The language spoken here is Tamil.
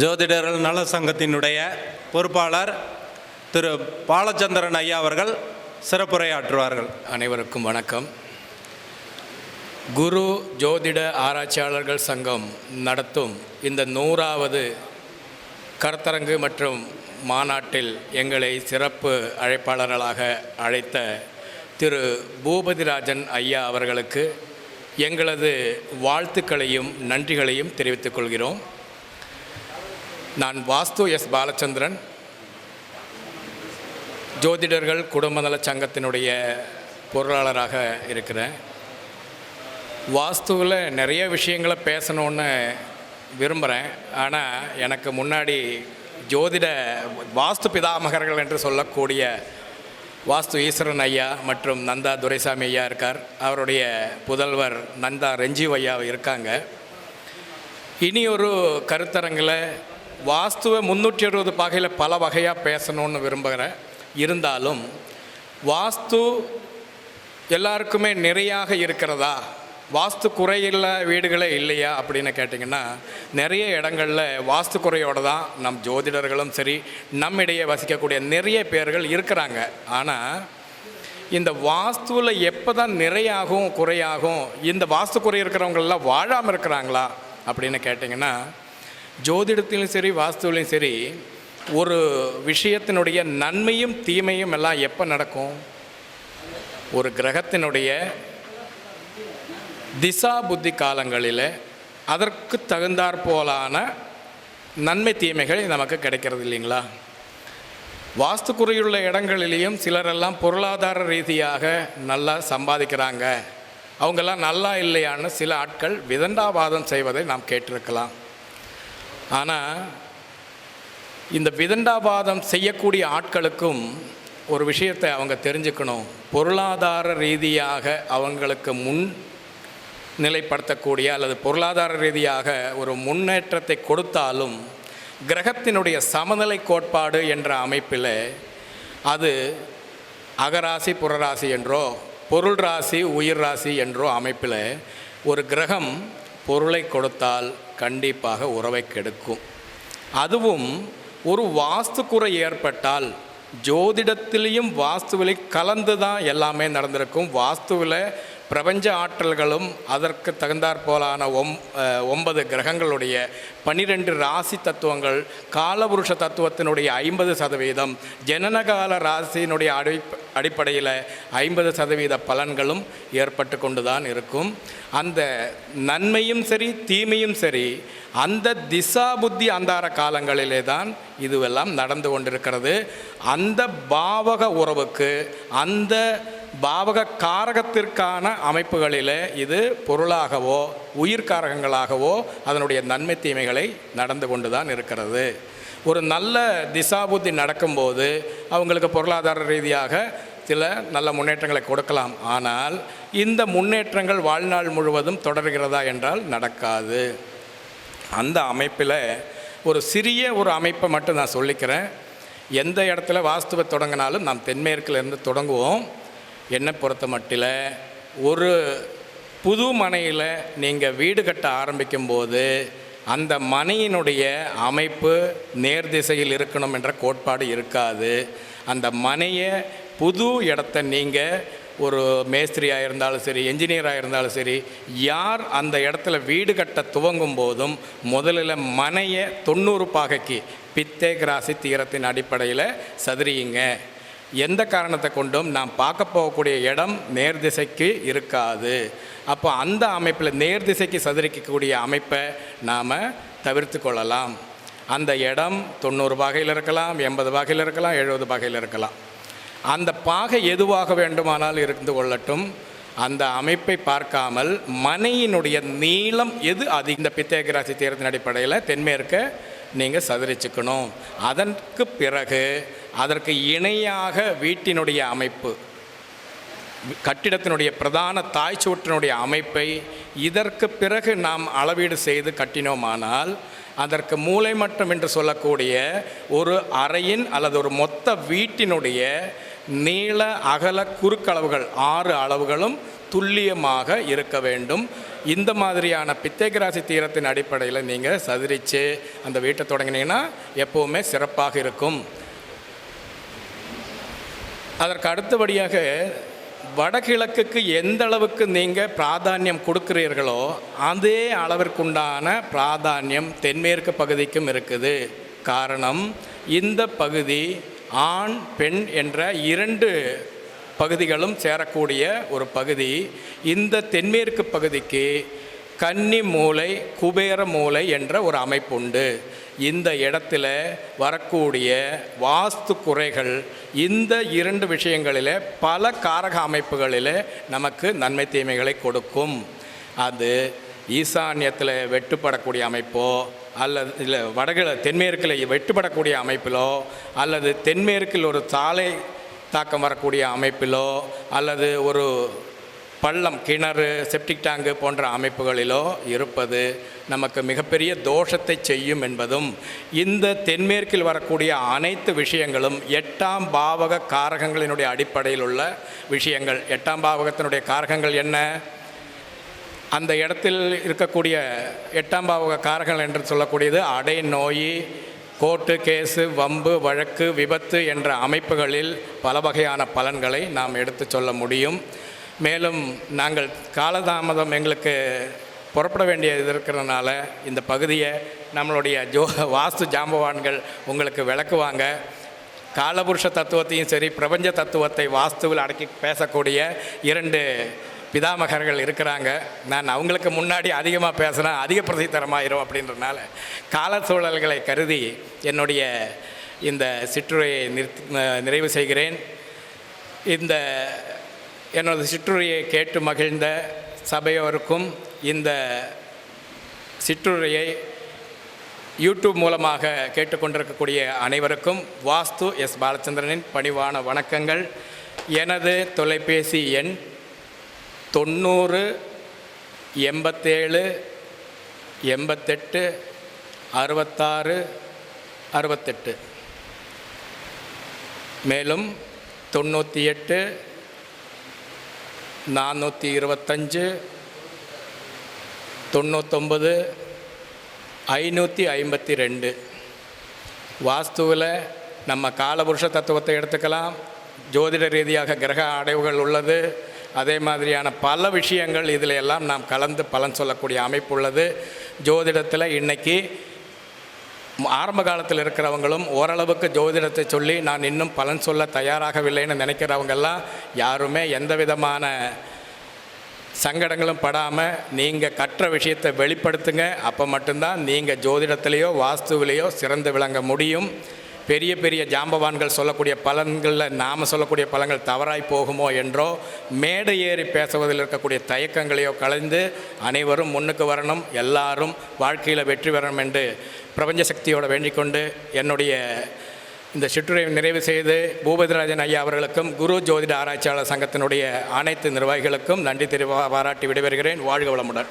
ஜோதிடர்கள் நல சங்கத்தினுடைய பொறுப்பாளர் திரு பாலச்சந்திரன் ஐயா அவர்கள் சிறப்புரையாற்றுவார்கள். அனைவருக்கும் வணக்கம். குரு ஜோதிட ஆராய்ச்சியாளர்கள் சங்கம் நடத்தும் இந்த நூறாவது கருத்தரங்கு மற்றும் மாநாட்டில் எங்களை சிறப்பு அழைப்பாளர்களாக அழைத்த திரு பூபதிராஜன் ஐயா அவர்களுக்கு எங்களது வாழ்த்துக்களையும் நன்றிகளையும் தெரிவித்துக் கொள்கிறோம். நான் வாஸ்து எஸ் பாலச்சந்திரன். ஜோதிடர்கள் குடும்ப நலச் சங்கத்தினுடைய பொருளாளராக இருக்கிறேன். வாஸ்துவில் நிறைய விஷயங்களை பேசணும்னு விரும்புகிறேன் ஆனால் எனக்கு முன்னாடி ஜோதிட வாஸ்து பிதாமகர்கள் என்று சொல்லக்கூடிய வாஸ்து ஈஸ்வரன் ஐயா மற்றும் நந்தா துரைசாமி ஐயா இருக்கார். அவருடைய புதல்வர் நந்தா ரஞ்சீவ் ஐயா இருக்காங்க. இனி ஒரு கருத்தரங்கில் வாஸ்துவை முந்நூற்றி அறுபது பகையில் பல வகையாக பேசணும்னு விரும்புகிறேன் இருந்தாலும் வாஸ்து எல்லாருக்குமே நிறையாக இருக்கிறதா? வாஸ்து குறையில்ல வீடுகளே இல்லையா அப்படின்னு கேட்டிங்கன்னா நிறைய இடங்களில் வாஸ்து குறையோடு தான் நம் ஜோதிடர்களும் சரி நம்மிடையே வசிக்கக்கூடிய நிறைய பேர்கள் இருக்கிறாங்க. ஆனால் இந்த வாஸ்துவில் எப்போ தான் நிறையாகும் குறையாகும் இந்த வாஸ்து குறை இருக்கிறவங்களெலாம் வாழாமல் இருக்கிறாங்களா அப்படின்னு கேட்டிங்கன்னா ஜோதிடத்திலும் சரி வாஸ்துவிலையும் சரி ஒரு விஷயத்தினுடைய நன்மையும் தீமையும் எல்லாம் எப்போ நடக்கும்? ஒரு கிரகத்தினுடைய திசா புத்தி காலங்களில் அதற்கு தகுந்தாற் போலான நன்மை தீமைகள் நமக்கு கிடைக்கிறது இல்லைங்களா? வாஸ்து குறையுள்ள இடங்களிலேயும் சிலரெல்லாம் பொருளாதார ரீதியாக நல்லா சம்பாதிக்கிறாங்க. அவங்கெல்லாம் நல்லா இல்லையான்னு சில ஆட்கள் விதண்டாவாதம் செய்வதை நாம் கேட்டிருக்கலாம். ஆனால் இந்த விதண்டாவாதம் செய்யக்கூடிய ஆட்களுக்கும் ஒரு விஷயத்தை அவங்க தெரிஞ்சுக்கணும். பொருளாதார ரீதியாக அவங்களுக்கு முன் நிலைப்படுத்தக்கூடிய அல்லது பொருளாதார ரீதியாக ஒரு முன்னேற்றத்தை கொடுத்தாலும் கிரகத்தினுடைய சமநிலை கோட்பாடு என்ற அமைப்பில் அது அகராசி புறராசி என்றோ பொருள் ராசி உயிர் ராசி என்றோ அமைப்பில் ஒரு கிரகம் பொருளை கொடுத்தால் கண்டிப்பாக உறவை கெடுக்கும். அதுவும் ஒரு வாஸ்து குறை ஏற்பட்டால் ஜோதிடத்திலையும் வாஸ்துவிலையும் கலந்து தான் எல்லாமே நடந்திருக்கும். வாஸ்துவில் பிரபஞ்ச ஆற்றல்களும் அதற்கு தகுந்தாற் போலான ஒம் ஒன்பது கிரகங்களுடைய பனிரெண்டு ராசி தத்துவங்கள் காலபுருஷ தத்துவத்தினுடைய ஐம்பது சதவீதம் ஜனனகால ராசியினுடைய அடி அடிப்படையில் ஐம்பது சதவீத பலன்களும் ஏற்பட்டு கொண்டு தான் இருக்கும். அந்த நன்மையும் சரி தீமையும் சரி அந்த திசா புத்தி அந்தார காலங்களிலே தான் இதுவெல்லாம் நடந்து கொண்டிருக்கிறது. அந்த பாவக உறவுக்கு அந்த பாவக காரகத்திற்கான அமைப்புகளில் இது பொருளாகவோ உயிர்காரகங்களாகவோ அதனுடைய நன்மை தீமைகளை நடந்து கொண்டு தான் இருக்கிறது. ஒரு நல்ல திசாபுத்தி நடக்கும்போது அவங்களுக்கு பொருளாதார ரீதியாக சில நல்ல முன்னேற்றங்களை கொடுக்கலாம். ஆனால் இந்த முன்னேற்றங்கள் வாழ்நாள் முழுவதும் தொடர்கிறதா என்றால் நடக்காது. அந்த அமைப்பில் ஒரு சிறிய ஒரு அமைப்பை மட்டும் நான் சொல்லிக்கிறேன். எந்த இடத்துல வாஸ்துவை தொடங்கினாலும் நாம் தென்மேற்கிலிருந்து தொடங்குவோம். என்னை பொறுத்த மட்டில் ஒரு புது மனையில் நீங்கள் வீடு கட்ட ஆரம்பிக்கும்போது அந்த மனையினுடைய அமைப்பு நேர் திசையில் இருக்கணும் என்ற கோட்பாடு இருக்காது. அந்த மனையை புது இடத்த நீங்கள் ஒரு மேஸ்திரியாக இருந்தாலும் சரி என்ஜினியராக இருந்தாலும் சரி யார் அந்த இடத்துல வீடு கட்ட துவங்கும் போதும் முதலில் மனையை தொண்ணூறு பாகைக்கு பித்தே கிராசி தீரத்தின் அடிப்படையில் சதுரியுங்க. எந்த காரணத்தை கொண்டும் நாம் பார்க்க போகக்கூடிய இடம் நேர் திசைக்கு இருக்காது. அப்போ அந்த அமைப்பில் நேர் திசைக்கு சதுரிக்கக்கூடிய அமைப்பை நாம் தவிர்த்து கொள்ளலாம். அந்த இடம் தொண்ணூறு வகையில் இருக்கலாம் எண்பது வகையில் இருக்கலாம் எழுபது வகையில் இருக்கலாம். அந்த பாகை எதுவாக வேண்டுமானால் இருந்து கொள்ளட்டும். அந்த அமைப்பை பார்க்காமல் மனையினுடைய நீளம் எது அது இந்த பித்தேகராசி தீரத்தின் அடிப்படையில் தென்மேற்க நீங்கள் சதுரிச்சுக்கணும். அதற்கு பிறகு அதற்கு இணையாக வீட்டினுடைய அமைப்பு கட்டிடத்தினுடைய பிரதான தாய் சுவற்றினுடைய அமைப்பை இதற்கு பிறகு நாம் அளவீடு செய்து கட்டினோமானால் அதற்கு மூளை மட்டம் என்று சொல்லக்கூடிய ஒரு அறையின் அல்லது ஒரு மொத்த வீட்டினுடைய நீள அகல குறுக்களவுகள் ஆறு அளவுகளும் துல்லியமாக இருக்க வேண்டும். இந்த மாதிரியான பித்தேகராசி தீரத்தின் அடிப்படையில் நீங்கள் சதிரித்து அந்த வீட்டை தொடங்கினீங்கன்னா எப்போவுமே சிறப்பாக இருக்கும். அதற்கு அடுத்தபடியாக வடகிழக்குக்கு எந்த அளவுக்கு நீங்கள் பிராதானியம் கொடுக்கிறீர்களோ அதே அளவிற்குண்டான பிராதானியம் தென்மேற்கு பகுதிக்கும் இருக்குது. காரணம் இந்த பகுதி ஆண் பெண் என்ற இரண்டு பகுதிகளும் சேரக்கூடிய ஒரு பகுதி. இந்த தென்மேற்கு பகுதிக்கு கன்னி மூலை குபேர மூலை என்ற ஒரு அமைப்பு உண்டு இந்த இடத்துல வரக்கூடிய வாஸ்து குறைகள் இந்த இரண்டு விஷயங்களில் பல காரக அமைப்புகளில் நமக்கு நன்மை தீமைகளை கொடுக்கும். அது ஈசான்யத்தில் வெட்டுப்படக்கூடிய அமைப்போ அல்லது இல்லை வடகிழ தென்மேற்கில் வெட்டுப்படக்கூடிய அமைப்பிலோ அல்லது தென்மேற்கில் ஒரு சாலை தாக்கம் வரக்கூடிய அமைப்பிலோ அல்லது ஒரு பள்ளம் கிணறு செப்டிக் டேங்கு போன்ற அமைப்புகளிலோ இருப்பது நமக்கு மிகப்பெரிய தோஷத்தை செய்யும் என்பதும் இந்த தென்மேற்கில் வரக்கூடிய அனைத்து விஷயங்களும் எட்டாம் பாவக காரகங்களினுடைய அடிப்படையில் உள்ள விஷயங்கள். எட்டாம் பாவகத்தினுடைய காரகங்கள் என்ன? அந்த இடத்தில் இருக்கக்கூடிய எட்டாம் பாவக காரகங்கள் என்று சொல்லக்கூடியது அடை நோய் கோர்ட்டு கேஸு வம்பு வழக்கு விபத்து என்ற அமைப்புகளில் பல வகையான பலன்களை நாம் எடுத்து சொல்ல முடியும். மேலும் நாங்கள் காலதாமதம் எங்களுக்கு புறப்பட வேண்டியது இருக்கிறதுனால இந்த பகுதியை நம்மளுடைய ஜோ வாஸ்து ஜாம்பவான்கள் உங்களுக்கு விளக்குவாங்க. காலபுருஷ தத்துவத்தையும் சரி பிரபஞ்ச தத்துவத்தை வாஸ்துவில் அடக்கி பேசக்கூடிய இரண்டு பிதாமகர்கள் இருக்கிறாங்க. நான் அவங்களுக்கு முன்னாடி அதிகமாக பேசுகிறேன் அதிக பிரசித்தரமாயிரும் அப்படின்றனால கால சூழல்களை கருதி என்னுடைய இந்த சிற்றுரையை நிறுத்தி நிறைவு செய்கிறேன். இந்த எனது சிற்றுரையை கேட்டு மகிழ்ந்த சபையோருக்கும் இந்த சிற்றுரையை யூடியூப் மூலமாக கேட்டுக்கொண்டிருக்கக்கூடிய அனைவருக்கும் வாஸ்து எஸ் பாலச்சந்திரனின் பணிவான வணக்கங்கள். எனது தொலைபேசி எண் தொண்ணூறு எண்பத்தேழு எண்பத்தெட்டு அறுபத்தாறு அறுபத்தெட்டு. மேலும் தொண்ணூற்றி எட்டு நானூற்றி இருபத்தஞ்சு தொண்ணூத்தொம்பது ஐநூற்றி ஐம்பத்தி ரெண்டு. வாஸ்துவில் நம்ம காலபுருஷ தத்துவத்தை எடுத்துக்கலாம். ஜோதிட ரீதியாக கிரக அடைவுகள் உள்ளது. அதே மாதிரியான பல விஷயங்கள் இதில் எல்லாம் நாம் கலந்து பலன் சொல்லக்கூடிய அமைப்பு உள்ளது. ஜோதிடத்தில் இன்னைக்கு ஆரம்ப காலத்தில் இருக்கிறவங்களும் ஓரளவுக்கு ஜோதிடத்தை சொல்லி நான் இன்னும் பலன் சொல்ல தயாராகவில்லைன்னு நினைக்கிறவங்கெல்லாம் யாருமே எந்த விதமான சங்கடங்களும் படாமல் நீங்கள் கற்ற விஷயத்தை வெளிப்படுத்துங்க. அப்போ மட்டும்தான் நீங்கள் ஜோதிடத்திலேயோ வாஸ்துவிலேயோ சிறந்து விளங்க முடியும். பெரிய பெரிய ஜாம்பவான்கள் சொல்லக்கூடிய பலன்களில் நாம் சொல்லக்கூடிய பலன்கள் தவறாய் போகுமோ என்றோ மேடை ஏறி பேசுவதில் இருக்கக்கூடிய தயக்கங்களையோ கலைந்து அனைவரும் முன்னுக்கு வரணும். எல்லாரும் வாழ்க்கையில் வெற்றி பெறணும் என்று பிரபஞ்ச சக்தியோட வேண்டிக்கொண்டு என்னுடைய இந்த சிற்றுரை நிறைவு செய்து பூபதிராஜன் ஐயா அவர்களுக்கும் குரு ஜோதிட ஆராய்ச்சியாளர் சங்கத்தினுடைய அனைத்து நிர்வாகிகளுக்கும் நன்றி தெரிவா பாராட்டி விடைபெறுகிறேன். வாழ்க வளமுடன்.